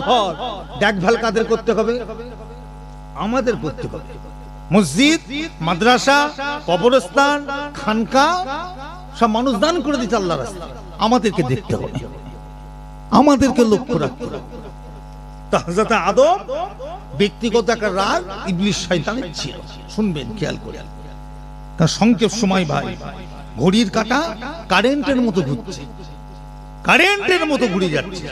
ঘর, দেখভাল কাদের করতে হবে? আমাদের করতে হবে। মসজিদ, মাদ্রাসা, কবরস্থান খানকা সব মানুষ দান করে দিচ্ছে আল্লাহ রাস্তা। আমাদেরকে দেখতে হবে। আমাদেরকে লক্ষ্য রাখতে হবে। তাহজাতে আদম ব্যক্তিগত একটা রাগ ইবলিশ শয়তানের ছিল। শুনবেন, খেয়াল করে। তার সংক্ষেপ সময় ভাই, ঘড়ির কাটা কারেন্টের মতো ঘুরছে। কারেন্টের মতো ঘুরে যাচ্ছে।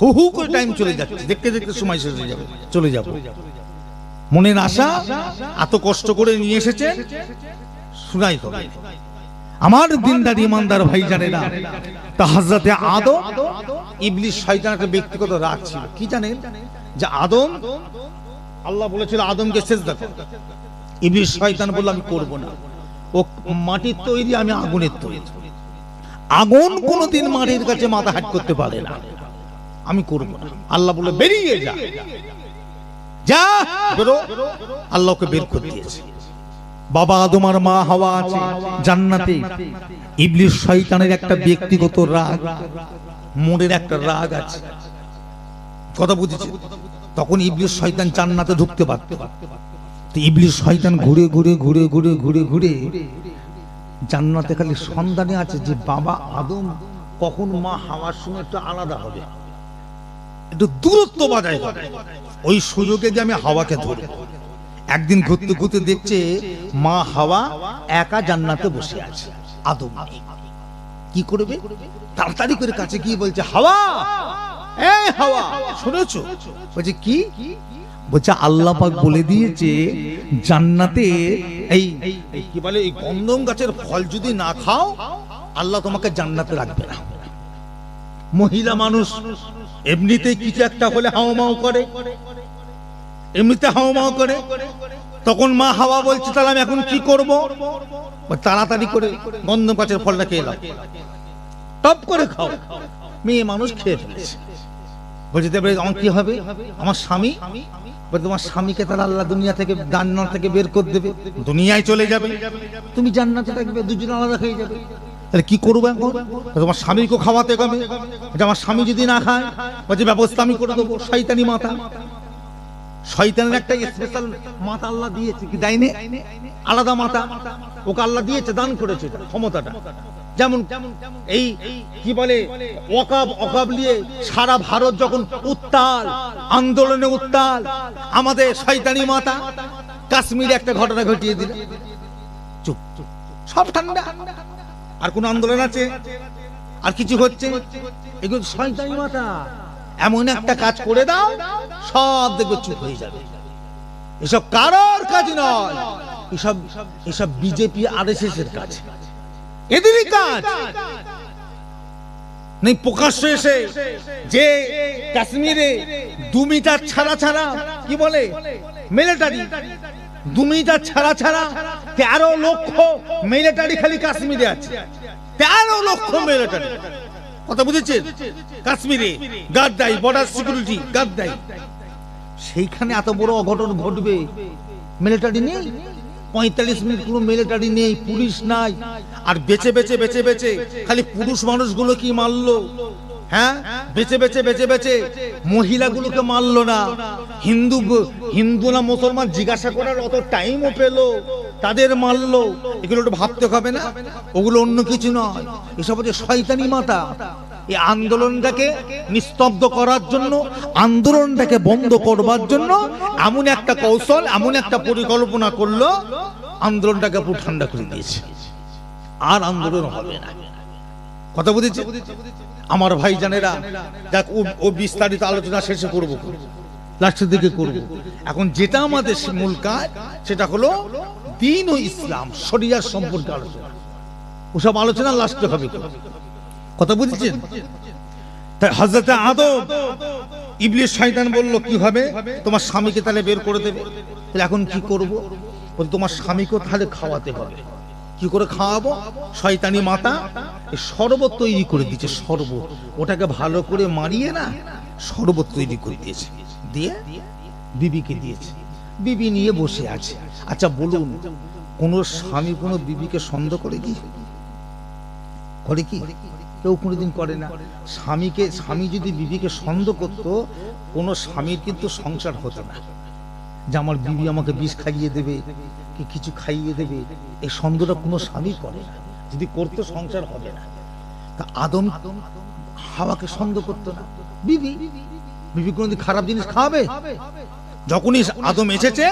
হু হু করে টাইম চলে যাচ্ছে। দেখতে দেখতে সময় শেষ হয়ে যাবে। চলে যাব। মনের আশা এত কষ্ট করে নিয়ে এসেছে, শুনাই হবে। আমার দিনদার ইমানদার ভাই জানে না তা হাজরাতে আদম ইবলিশ শয়তান একটা ব্যক্তিগত রাগ ছিল। কি জানেন? যে আদম, আল্লাহ বলেছিল আদমকে শেষ দেখো ইবলিশ শয়তান বলল, আমি করব না। ও মাটির তৈরি, আমি আগুনের তৈরি। আগুন কোনোদিন মাটির কাছে মাথা হাট করতে পারে না। আমি করব না। আল্লাহ বলে, বেরিয়ে যা। যা, বেরো। আল্লাহকে বের করে দিয়েছে। বাবা আর মা হাওয়া আছে, জান্নাতে। ইবলিশ শয়তানের একটা ব্যক্তিগত রাগ, মনের একটা রাগ আছে। কথা বুঝেছি? তখন ইবলিশ শয়তান জান্নাতে ঢুকতে পারত। তো ইবলিশ শয়তান ঘুরে ঘুরে ঘুরে ঘুরে ঘুরে ঘুরে জান্নাতে খালি সন্ধানে আছে যে বাবা আদম কখন মা হাওয়ার সঙ্গে একটু আলাদা হবে। একটু দূরত্ব বজায় ওই সুযোগে যে আমি হাওয়াকে ধরব। একদিন ঘুরতে ঘুরতে দেখছে মা হাওয়া একা জান্নাতে বসে আছে। আদম। কি করবে? তাড়াতাড়ি করে কাছে গিয়ে বলছে, হাওয়া! এই হাওয়া! শুনেছো? বলছে, কি? বলছে, আল্লাহ পাক বলে দিয়েছে জান্নাতে এই কি বলে, এই গন্ধম গাছের ফল যদি না খাও, আল্লাহ তোমাকে জান্নাতে রাখবে না। মহিলা মানুষ এমনিতেই কিছু একটা হলে হাওমাও করে। এমনিতে হাওমাও করে। তখন মা হাওয়া বলছে, তাহলে আমি এখন কি করব? তাড়াতাড়ি করে গন্ধম গাছের ফলটা খেয়ে নাও। টপ করে খাও। মেয়ে মানুষ খেয়ে ফেলেছে। বলছে দেবে আমার কি হবে? আমার স্বামী? তোমার স্বামীকে তাহলে আল্লাহ দুনিয়া থেকে, জান্নাত থেকে বের করে দেবে। দুনিয়ায় চলে যাবে। তুমি জান্নাতে থাকবে, দুজন আলাদা হয়ে যাবে। তাহলে কি করব এখন? তোমার স্বামীকে খাওয়াতে হবে যে আমার স্বামী যদি না খায় যে ব্যবস্থা আমি করে দেবো, শয়তানি মাথা। শয়তানের একটা স্পেশাল মাথা আল্লাহ দিয়েছে, কি দেয়নি? আলাদা মাথা। ওকে আল্লাহ দিয়েছে, দান করেছে ক্ষমতাটা। যেমন এই, কি বলে, ওকাব, অকাব নিয়ে সারা ভারত যখন উত্তাল, আন্দোলনে উত্তাল, আমাদের শয়তানি মাতা কাশ্মীরে একটা ঘটনা ঘটিয়ে দিল। চুপ। সব ঠান্ডা। আর কোন আন্দোলন আছে? আর কিছু হচ্ছে? এমন একটা কাজ করে দাও, সব দেখবে চুপ হয়ে যাবে। এসব কারোর কাজ নয়। এসব এসব বিজেপি আর এস এর কাজ। এদেরই কাজ। নেই, প্রকাশ্য এসে যে কাশ্মীরে দু মিটার ছাড়া ছাড়া, কি বলে? মিলিটারি দু মিটার ছাড়া ছাড়া তেরো লক্ষ মিলিটারি খালি কাশ্মীরে আছে। তেরো লক্ষ মিলিটারি কথা বুঝেছেন? কাশ্মীরে। গাদ্দাই বর্ডার সিকিউরিটি গাদ্দাই সেইখানে এত বড় অঘটন ঘটবে? মিলিটারি নেই? পঁয়তাল্লিশ মিনিট কোনো মিলিটারি নেই, পুলিশ নাই। আর বেঁচে বেঁচে বেঁচে বেঁচে খালি পুরুষ মানুষগুলো কি মারলো? হ্যাঁ? বেঁচে বেঁচে বেঁচে বেঁচে। মহিলাগুলোকে মারলো না। হিন্দু হিন্দু না মুসলমান জিজ্ঞাসা করার অত টাইমও পেল। তাদের মারলো। এগুলো একটু ভাবতে হবে না? ওগুলো অন্য কিছু নয়। এসব হচ্ছে শয়তানি মাতা এই আন্দোলনটাকে নিস্তব্ধ করার জন্য, আন্দোলনটাকে বন্ধ করবার জন্য এমন একটা কৌশল, এমন একটা পরিকল্পনা করল, আন্দোলনটাকে পুরো ঠান্ডা করে দিয়েছে। আর আন্দোলন হবে না। কথা বুঝেছে আমার ভাই জানেরা দেখ ও- বিস্তারিত আলোচনা শেষে করব। লাস্টের দিকে করব। এখন যেটা আমাদের মূল কাজ, সেটা হলো দিন ও ইসলাম শরিয়ার সম্পর্কে আলোচনা। ওসব আলোচনা লাস্টে হবে। কথা বুঝেছেন? তাই হজরত আদম ইবলিশ শয়তান বলল, কি হবে? তোমার স্বামীকে তাহলে বের করে দেবে। তাহলে এখন কি করব? বলে, তোমার স্বামীকেও তাহলে খাওয়াতে হবে। কি করে খাওয়াবো? শয়তানি মাতা শরবত তৈরি করে দিয়েছে, শরবত। ওটাকে ভালো করে মারিয়ে না শরবত তৈরি করে দিয়েছে। দিয়ে বিবিকে দিয়েছে। বিবি নিয়ে বসে আছে। আচ্ছা বলুন, কোন স্বামী কোনো বিবিকে সন্দেহ করে কি? করে কি? কেউ কোনোদিন করে না। স্বামীকে, স্বামী যদি বিবিকে সন্দেহ করতো, কোনো স্বামীর কিন্তু সংসার হতো না। যে আমার বিবি আমাকে বিষ খাইয়ে দেবে, কি কিছু খাইয়ে দেবে, এই সন্দেহটা কোনো স্বামী করে না। যদি করতো, সংসার হবে না। তা আদম হাওয়াকে সন্দেহ করতো না। বিবি বিবি কোনোদিন খারাপ জিনিস খাওয়াবে? যখনই আদম এসেছে,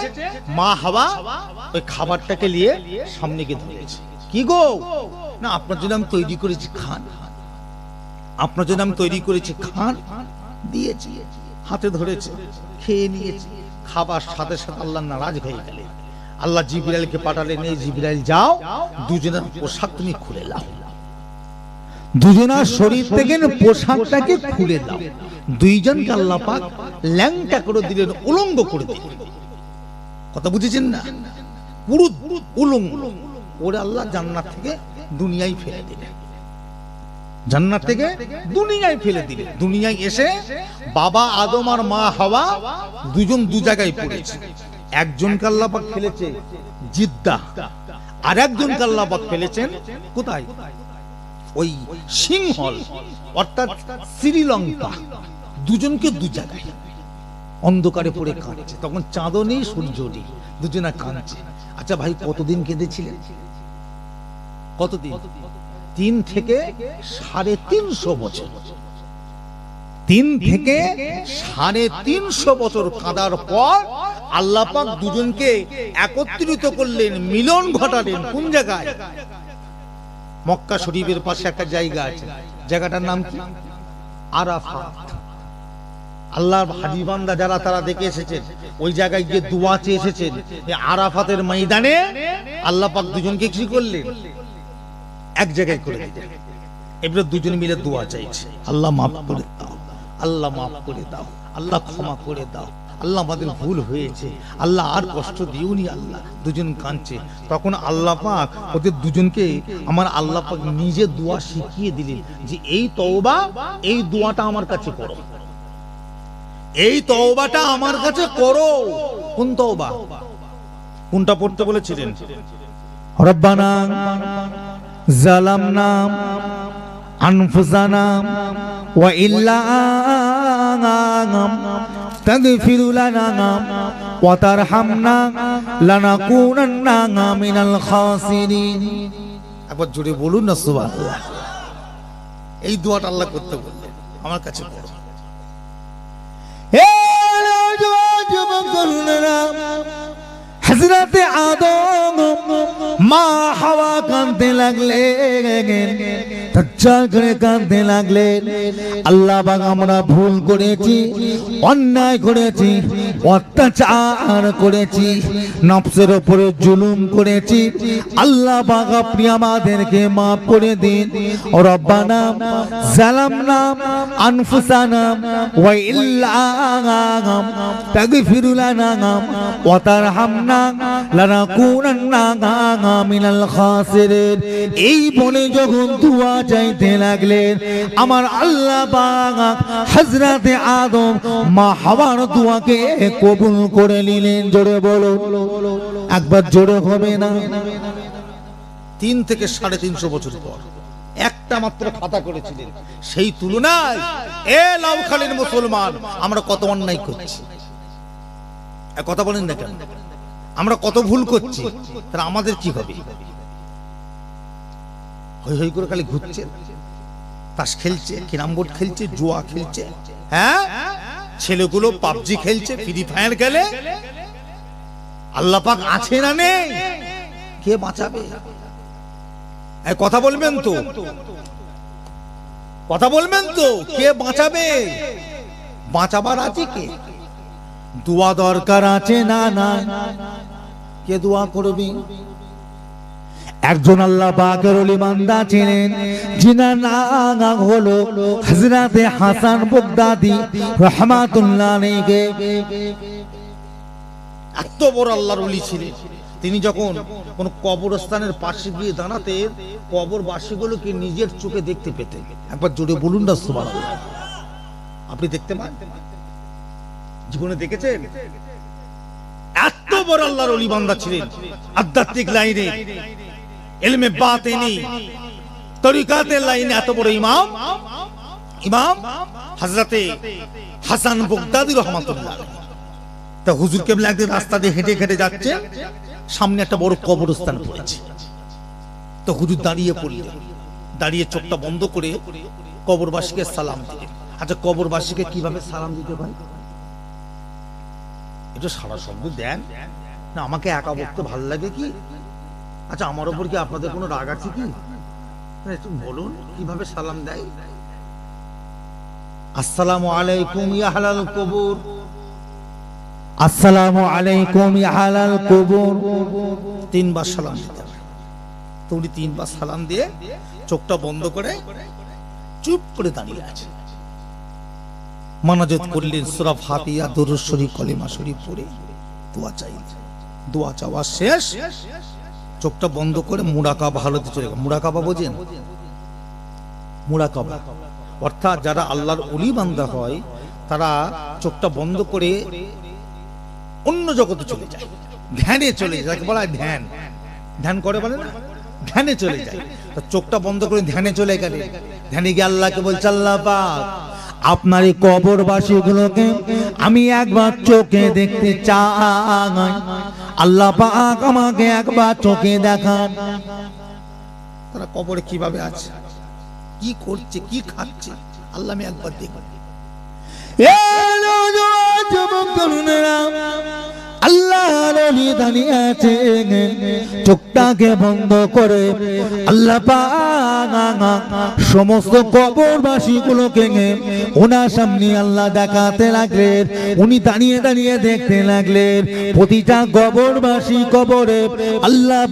মা হাওয়া ওই খাবারটাকে নিয়ে সামনে গিয়ে ধরেছে। কি গো? না, আপনার জন্য আমি তৈরি করেছি খান। আপনার জন্য আমি তৈরি করেছি খান। দিয়েছি, হাতে ধরেছে, খেয়ে নিয়েছি। খাবার সাথে সাথে আল্লাহ নারাজ হয়ে গেলে। আল্লাহ জিবিরাইলকে পাঠালেন, এই জিবিরাইল যাও, দুজনের পোশাক তুমি খুলে লাও। দুজনার শরীর থেকে পোশাকটাকে খুলে দাও দুইজনকে আল্লাহ পাক ল্যাংটা করে দিলেন, উলঙ্গ করে দিলেন। কথা বুঝেছেন না? পুরো উলঙ্গ। ওরে আল্লাহ জান্নাত থেকে দুনিয়ায় ফেলে দিলেন। জান্নাত থেকে দুনিয়ায় ফেলে দিলেন দুনিয়ায় এসে বাবা আদম আর মা হাওয়া দুজন দু জায়গায় পড়েছে। একজন কাল্লাপাক ফেলেছে জিদ্দা, আর একজন কাল্লাপাক ফেলেছেন কোথায়? ওই সিংহল, অর্থাৎ শ্রীলঙ্কা। দুজনকে দু জায়গায়। অন্ধকারে পড়ে কাঁদছে। তখন চাঁদও নেই সূর্য নেই। দুজনা কাঁদছে। আচ্ছা ভাই, কতদিন কেঁদেছিলেন? কতদিন? তিন থেকে সাড়ে তিনশো বছর। তিন থেকে সাড়ে তিনশো বছর কাঁদার পর আল্লাহ পাক দুজনকে একত্রিত করলেন মিলন ঘটালেন কোন জায়গায়? মক্কা শরীফের পাশে একটা জায়গা আছে। জায়গাটার নাম কি? আরাফাত। আল্লাহর হাজি বান্দা যারা তারা দেখে এসেছেন। ওই জায়গায় গিয়ে দোয়া চেয়ে এসেছেন। আরাফাতের ময়দানে আল্লাহ পাক দুজনকে কি করলেন? এক জায়গায় করে দিলেন এবারে দুজন মিলে দোয়া চাইছে। আল্লাহ মাফ করে দাও। আল্লাহ মাফ করে দাও। আল্লাহ ক্ষমা করে দাও। আল্লাহ আমাদের ভুল হয়েছে। আল্লাহ আর কষ্ট দিওনি আল্লাহ। দুজন কাঁদছে। তখন আল্লাহ পাক ওদের দুজনকে আমার আল্লাহ পাক নিজে দোয়া শিখিয়ে দিলেন যে, এই তওবা, এই দোয়াটা আমার কাছে করো। এই তওবাটা আমার কাছে করো। কোন তওবা? কোনটা পড়তে বলেছিলেন? ربنا ظلمنا أنفسنا وإلا تغفر لنا وترحمنا لنكونن من الخاسرين একবার জোরে বলুন না সুবহানাল্লাহ এই দোয়াটা আল্লাহ করতে বললেন আমার কাছে করো হজরত আদম মা হাওয়া করে কাঁদতে লাগলেন আল্লাহ বাগ আমরা ভুল করেছি, অন্যায় করেছি, অত্যাচার করেছি, নফসের উপরে জুলুম করেছি। আল্লাহ বাগ আপনি আমাদেরকে মাফ করে দিন। তাগফির লানা ওয়া তারহামনা লানাকুনান্না মিনাল খাসিরিন এই বলে যখন দোয়া চাইতে লাগলেন, আমার আল্লাহ আদম মা হাওয়ার কবুল করে নিলেন। জোরে বলো, একবার জোরে হবে না? তিন থেকে সাড়ে তিনশো বছর পর একটা মাত্র খাতা করেছিলেন। সেই তুলনায় এ লাউখালীর মুসলমান, আমরা কত অন্যায় করছি। কথা বলেন না কেন? আমরা কত ভুল করছি, তাহলে আমাদের কি হবে? হই হই করে খালি ঘুরছে, তাস খেলছে কিরাম বোর্ড খেলছে, জুয়া খেলছে হ্যাঁ? ছেলেগুলো পাবজি খেলছে ফ্রি ফায়ার খেলে আল্লাহ পাক আছে না নেই? কে বাঁচাবে? কথা বলবেন তো। কথা বলবেন তো, কে বাঁচাবে? বাঁচাবার আছে কে? দোয়া দরকার আছে? না না। কে দোয়া করবি? একজন আল্লাহ পাকের ওলি বান্দা ছিলেন। যিনার নাম হলো হযরতে হাসান বগদাদি রহমাতুল্লাহ আলাইহি। এত বড় আল্লাহর ওলি ছিলেন। তিনি যখন কোন কবরস্থানের পাশে গিয়ে দাঁড়াতেন কবরবাসীগুলোকে নিজের চোখে দেখতে পেতেন। একবার জোরে বলুন না, সুবহানাল্লাহ। আপনি দেখতে পান? জীবনে দেখেছেন? এত বড় আল্লাহর ওলি বান্দা ছিলেন। আধ্যাত্মিক লাইনে, এলমে বাতেনি তরিকাতের লাইনে এত বড় ইমাম। ইমাম হাজরাতে হাসান বগদাদি রহমাতুল্লাহ। তা হুজুর কেবলা একদিন রাস্তা দিয়ে হেঁটে হেঁটে যাচ্ছে, সামনে একটা বড় কবরস্থান পড়েছে। তো হুজুর দাঁড়িয়ে পড়লেন। দাঁড়িয়ে চোখটা বন্ধ করে কবরবাসীকে সালাম দিলেন। আচ্ছা কবরবাসীকে কীভাবে সালাম দিতে হয়? এটা সারা শব্দ দেন। না আমাকে একা বলতে ভালো লাগে কি? আচ্ছা আমার ওপর কি আপনাদের কোনো রাগ আছে কি? একটু বলুন কীভাবে সালাম দেয়? আসসালামু আলাইকুম ইয়া হালাল কবুর। আসসালামু আলাইকুম ইয়া হালাল কুবুর। তিনবার সালাম দিতে তো উনি তিনবার সালাম দিয়ে চোখটা বন্ধ করে চুপ করে দাঁড়িয়ে আছে মানাজত করলেন, সুরা ফাতিয়া দরুদ শরীফ, কলিমা শরীফ পড়ে। দোয়া চাই। দোয়া চাওয়া শেষ। চোখটা বন্ধ করে মুরাকাবা হালতে চলে গেল। মুরাকাবা বোঝেন? মুরাকাবা অর্থাৎ যারা আল্লাহর অলি বান্দা হয়, তারা চোখটা বন্ধ করে অন্য জগতে চলে যায়। ধ্যানে চলে যায়। যাকে বলা হয় ধ্যান। ধ্যান করে বলে না? ধ্যানে চলে যায়। চোখটা বন্ধ করে ধ্যানে চলে গেলে। ধ্যানে গিয়ে আল্লাহকে বলছে, আল্লাহ পাক আপনার এই কবরবাসী গুলোকে আমি একবার চোখে দেখতে চাই। আল্লাহ পাক আমাকে একবার চোখে দেখান। তারা কবরে কীভাবে আছে? কি করছে কি খাচ্ছে? আল্লাহ আমি একবার দেখব। আল্লাহর অলি দাঁড়িয়ে আছে। চোখটাকে বন্ধ করে আল্লাহ সমস্ত কবরবাসী গুলোকে ওনার সামনে আল্লাহ দেখাতে লাগলেন। উনি দাঁড়িয়ে দাঁড়িয়ে দেখতে লাগলেন। প্রতিটা কবরবাসী কবরে আল্লাহ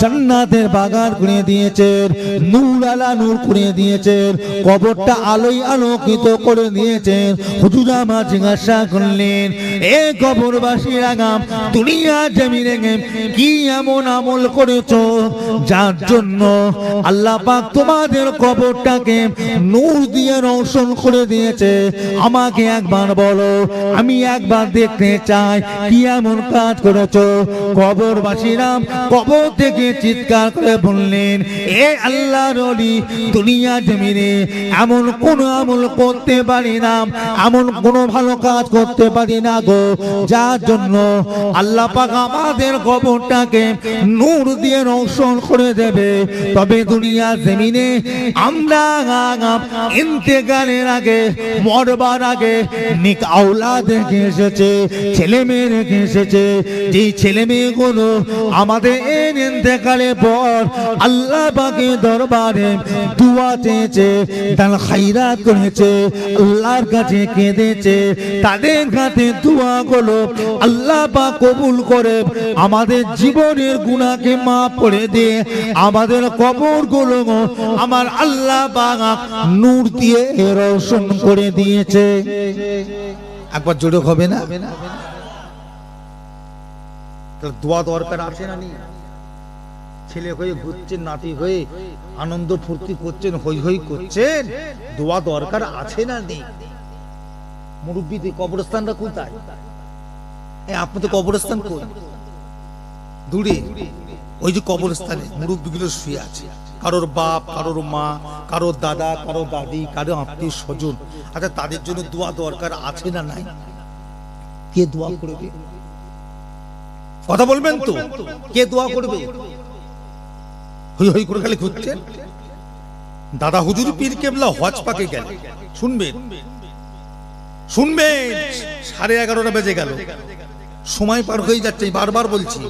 জান্নাতের বাগান করে দিয়েছেন নূর আলা নূর করে দিয়েছেন, কবরটা আলোয় আলোকিত করে দিয়েছেন। হুজুর মা জিজ্ঞাসা করলেন এ কবরবাসীর আগাম দুনিয়া জমিনে কি এমন আমল করেছ? যার জন্য আল্লাহ পাক তোমাদের কবরটাকে নূর দিয়ে রোশন করে দিয়েছে। আমাকে একবার বলো, আমি একবার দেখতে চাই কি এমন কাজ করেছ? কবরবাসীরা কবর থেকে চিৎকার করে বললেন, এ আল্লাহর অলি দুনিয়া জমিনে এমন কোন আমল করতে পারি না, এমন কোন ভালো কাজ করতে পারি না গো। যার জন্য আল্লাহ পাক আমাদের কবরটাকে নূর দিয়ে রোশন করে দেবে। তবে দুনিয়া জমিনে আমরা ইন্তেকালের আগে, মরবার আগে নিক আওলাদ রেখে এসেছে, ছেলে মেয়ে রেখে এসেছে। যে ছেলে মেয়েগুলো আমাদের এই ইন্তেকালের পর আল্লাহ পাকে দরবারে দুয়া চেয়েছে, তার খাইরাত করেছে, আল্লাহর কাছে কেঁদেছে, তাদের কাছে দোয়া আল্লাহ পাক কবুল করে আমাদের জীবনের গুনাহকে মাফ করে দিয়ে আমাদের কবরগুলো আমার আল্লাহ পাক নূর দিয়ে রোশন করে দিয়েছে। একবার জোরে হবে না? দোয়া দরকার আছে না ছেলে হয়ে ঘুরছেন, নাতি হয়ে আনন্দ ফুর্তি করছেন হই হই করছেন, দোয়া দরকার আছে না নেই? মুরব্বীতে কবরস্থানটা কোথায়? এই আপনাদের কবরস্থান কই? দূরে। ওই যে কবরস্থানে মুরব্বীগুলো শুয়ে আছে। কারোর বাপ, কারোর মা, কারোর দাদা, কারোর দাদি কারও আত্মীয় স্বজন। আচ্ছা তাদের জন্য দোয়া দরকার আছে না নাই? কে দোয়া করবে? কথা বলবেন তো? কে দোয়া করবে? হই হই করে খালি ঘুরছেন? দাদা হুজুর পীর কেবলা হজ পাকে গেল শুনবেন। শুনবেন সাড়ে এগারোটা বেজে গেল। সময় পার হয়ে যাচ্ছে বারবার বলছি।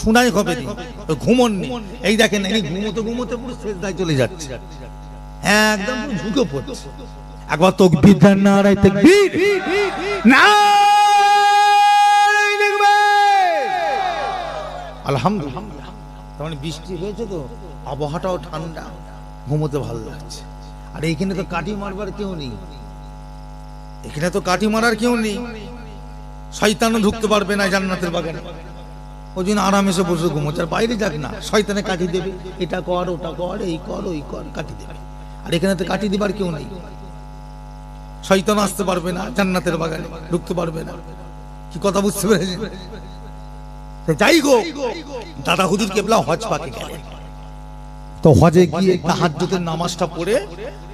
শোনাই হবে নি, ঘুমন নি। এই দেখেন, এই ঘুমোতে ঘুমোতে পুরো শেষ দায় চলে যাচ্ছে। একদম ঝুঁকে পড়ছে। একবার তকবীর দেন নারায় তাকবীর। তাকবীর আলহামদুলিল্লাহ। তার মানে বৃষ্টি হয়েছে তো, আবহাওয়াটাও ঠান্ডা, ঘুমোতে ভালো লাগছে। আর এইখানে তো কাঠি মারবার কেউ নেই। এখানে তো কাঠি মারার কেউ নেই। শয়তানও ঢুকতে পারবে না জান্নাতের বাগানে। ওই জন্য আরামে এসে বসে ঘুমোচ্ছে। আর বাইরে যাক না, শয়তানে কাঠি দেবে। এটা কর, ওটা কর, এই কর, ওই কর, কাঠি দেবে। আর এখানে তো কাঠি দিবার কেউ নেই। শয়তান আসতে পারবে না, জান্নাতের বাগানে ঢুকতে পারবে না। কি কথা বুঝতে পেরেছেন? যাই গো, দাদা হুজুর কেবলা হজ পাকে গেলেন। তো হজে গিয়ে তাহাজ্জুদের নামাজটা পড়ে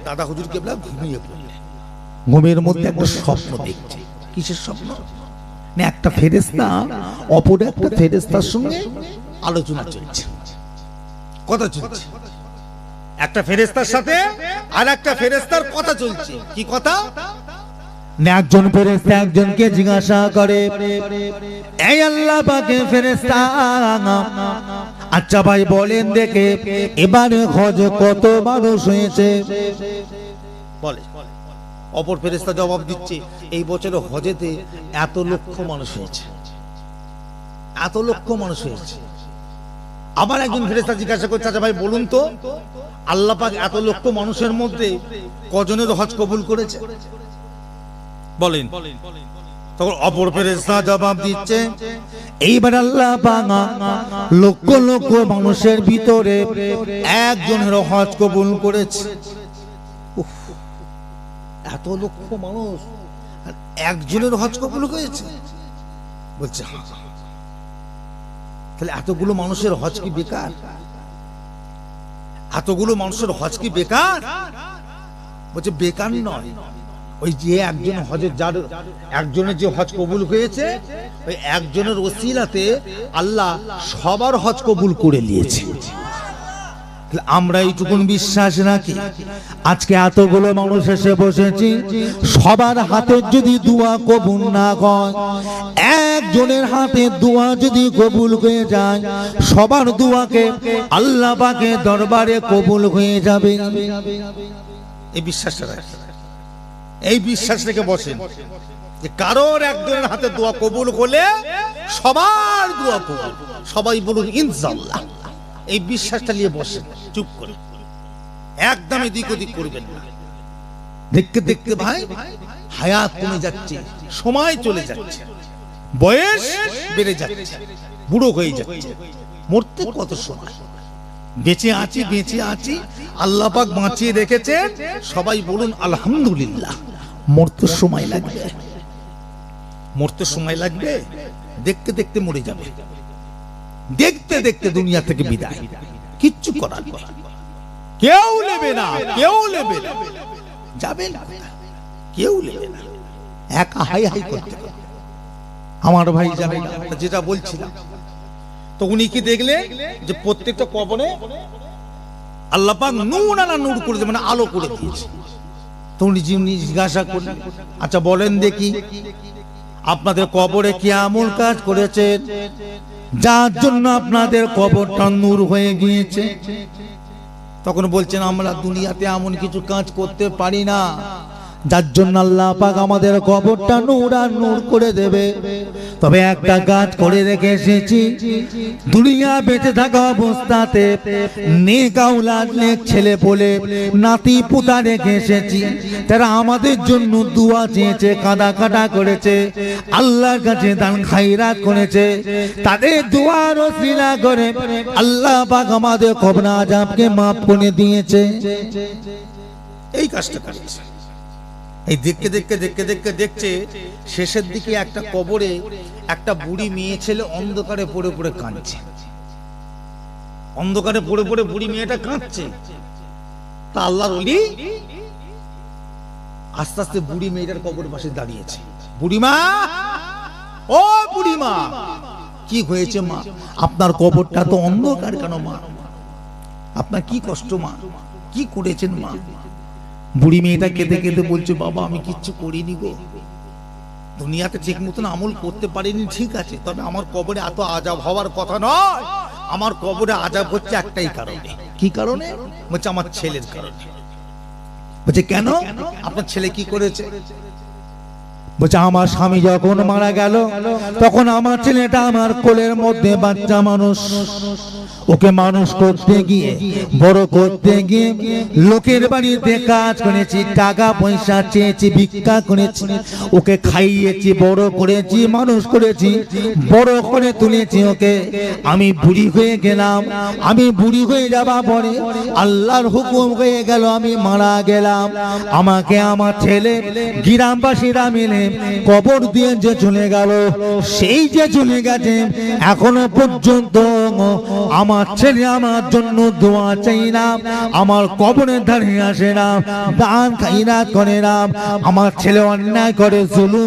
দাদা হুজুর কেবলা ঘুমিয়ে পড়লেন। ঘুমের মধ্যে একটা স্বপ্ন দেখছে। কিসের স্বপ্ন? না একটা ফেরেস্তা অপর একটা ফেরেস্তার সঙ্গে আলোচনা চলছে। কথা চলছে। একটা ফেরেস্তার সাথে আর একটা ফেরেস্তার কথা চলছে। কি কথা? একজন ফেরেস্তা একজনকে জিজ্ঞাসা করে এই আল্লাহ পাকে ফেরেস্তা আচ্ছা ভাই বলেন দেখে এবারে হজ কত মানুষ হয়েছে? বলে। অপর ফেরেস্তা জবাব দিচ্ছে, এই বছরে হজেতে এত লক্ষ মানুষ হয়েছে। এত লক্ষ মানুষ হয়েছে। আবার একজন ফেরেস্তা জিজ্ঞাসা করছে আচ্ছা ভাই, বলুন তো, আল্লাহ পাক এত লক্ষ মানুষের মধ্যে কজনের হজ কবুল করেছে? বলেন। তখন অপর ফেরেস্তা জবাব দিচ্ছে, এইবার আল্লাহ লক্ষ লক্ষ মানুষের ভিতরে একজনের হজ কবুল করেছে। এত লক্ষ মানুষ। আর একজনের হজ কবুল হয়েছে? বলছে হ্যাঁ। তাহলে এতগুলো মানুষের হজ কি বেকার? এতগুলো মানুষের হজ কি বেকার? বলছে, বেকার নয়। ওই যে একজন হজের যার, একজনের যে হজ কবুল হয়েছে, ওই একজনের ওসিলাতে আল্লাহ সবার হজ কবুল করে নিয়েছে। আমরা এইটুকুন বিশ্বাস রাখি আজকে এতগুলো মানুষ এসে বসেছি সবার হাতে যদি দোয়া কবুল না হয় একজনের হাতে দোয়া যদি কবুল হয়ে যায় সবার দোয়াকে আল্লাহ পাকে দরবারে কবুল হয়ে যাবে। এই বিশ্বাসটা রাখেন এই বিশ্বাস রেখে বসেন। যে কারোর একজনের হাতে দোয়া কবুল হলে সবার দোয়া কবুল সবাই বলুন ইনশাল্লাহ এই বিশ্বাসটা নিয়ে বসেন, চুপ করে। একদম এদিক ওদিক করবেন না। দেখতে দেখতে ভাই, হায়াত কমে যাচ্ছে, সময় চলে যাচ্ছে, বয়স বেড়ে যাচ্ছে, বুড়ো হয়ে যাচ্ছে। মরতে কত সময়? বেঁচে আছি বেঁচে আছি, আল্লাহ পাক বাঁচিয়ে রেখেছেন, সবাই বলুন আলহামদুলিল্লাহ, মরতে সময় লাগবে। মরতে সময় লাগবে, দেখতে দেখতে মরে যাবে। দেখতে দেখতে দুনিয়া থেকে বিদায়। কিচ্ছু করার। কেউ নেবে না, কেউ নেবে না। যাবেন? কেউ নেবে না। একা হাই হাই করতে আমার ভাই যাবে না যেটা বলছিলাম। তো উনি কি দেখলেন যে প্রত্যেকটা কবরে আল্লাহ পাক নূর আলা নূর করে মানে আলো করে দিয়েছে। তো উনি যিনি জিজ্ঞাসা করলেন আচ্ছা বলেন দেখি, আপনাদের কবরে কি আমল কাজ করেছেন যার জন্য আপনাদের কবরটা নূর হয়ে গিয়েছে। তখন বলছেন, আমরা দুনিয়াতে এমন কিছু কাজ করতে পারি না। যার জন্য আল্লাহ পাক আমাদের কবরটা নূর আর নূর করে দেবে। তবে একটা কাজ করে রেখে এসেছি। দুনিয়া বেঁচে থাকা অবস্থাতে নেক নেক ছেলে বলে নাতি পুতা রেখে এসেছি। তারা আমাদের জন্য দুয়া চেয়েছে, কাঁদা কাটা করেছে, আল্লাহর কাছে দান খাইরাত করেছে। তাদের দুয়ার ওসিলা করে আল্লাহ পাক আমাদের কবর আজাবকে মাফ করে দিয়েছে। এই কাজটা করেছে। এই দেখতে দেখতে দেখতে দেখতে, দেখছে শেষের দিকে একটা কবরে একটা বুড়ি মেয়ে ছেলে অন্ধকারে পড়ে পড়ে কাঁদছে। অন্ধকারে পড়ে পড়ে বুড়ি মেয়েটা কাঁদছে। তা আল্লাহর অলি আস্তে আস্তে বুড়ি মেয়েটার কবর পাশে দাঁড়িয়েছে। বুড়িমা, ও বুড়িমা, কি হয়েছে মা? আপনার কবরটা তো অন্ধকার কেন মা? আপনার কি কষ্ট মা? কি করেছেন মা? বুড়ি মেয়েটা কেঁদে কেঁদে বলছে, বাবা, আমি কিচ্ছু করিনি গো। দুনিয়াতে ঠিক মতন আমল করতে পারিনি, ঠিক আছে। তবে আমার কবরে এত আজাব হওয়ার কথা নয়। আমার কবরে আজাব হচ্ছে একটাই কারণে। কি কারণে? বলছে, আমার ছেলের কারণে। বলছে, কেন? আপনার ছেলে কি করেছে? বলছে, আমার স্বামী যখন মারা গেল, তখন আমার ছেলেটা আমার কোলের মধ্যে বাচ্চা মানুষ। ওকে মানুষ করতে গিয়ে, বড় করতে গিয়ে লোকের বাড়িতে কাজ করেছি, টাকা পয়সা চেয়েছি, ভিক্ষা করেছি। ওকে খাইয়েছি, বড় করেছি, মানুষ করেছি, বড় করে তুলেছি ওকে। আমি বুড়ি হয়ে গেলাম, আমি বুড়ি হয়ে যাবা পরে আল্লাহর হুকুম হয়ে গেল, আমি মারা গেলাম। আমাকে আমার ছেলে, গ্রামবাসীরা মিলে কবর দিয়ে যে চলে গেল, সেই যে চলে গেছে, এখনও পর্যন্ত আমার ছেলে আমার জন্য দোয়া চাই না, আমার কবরে ধারে আসে না, দান খাই না করে না, আমার ছেলে অন্যায় করে জুলুম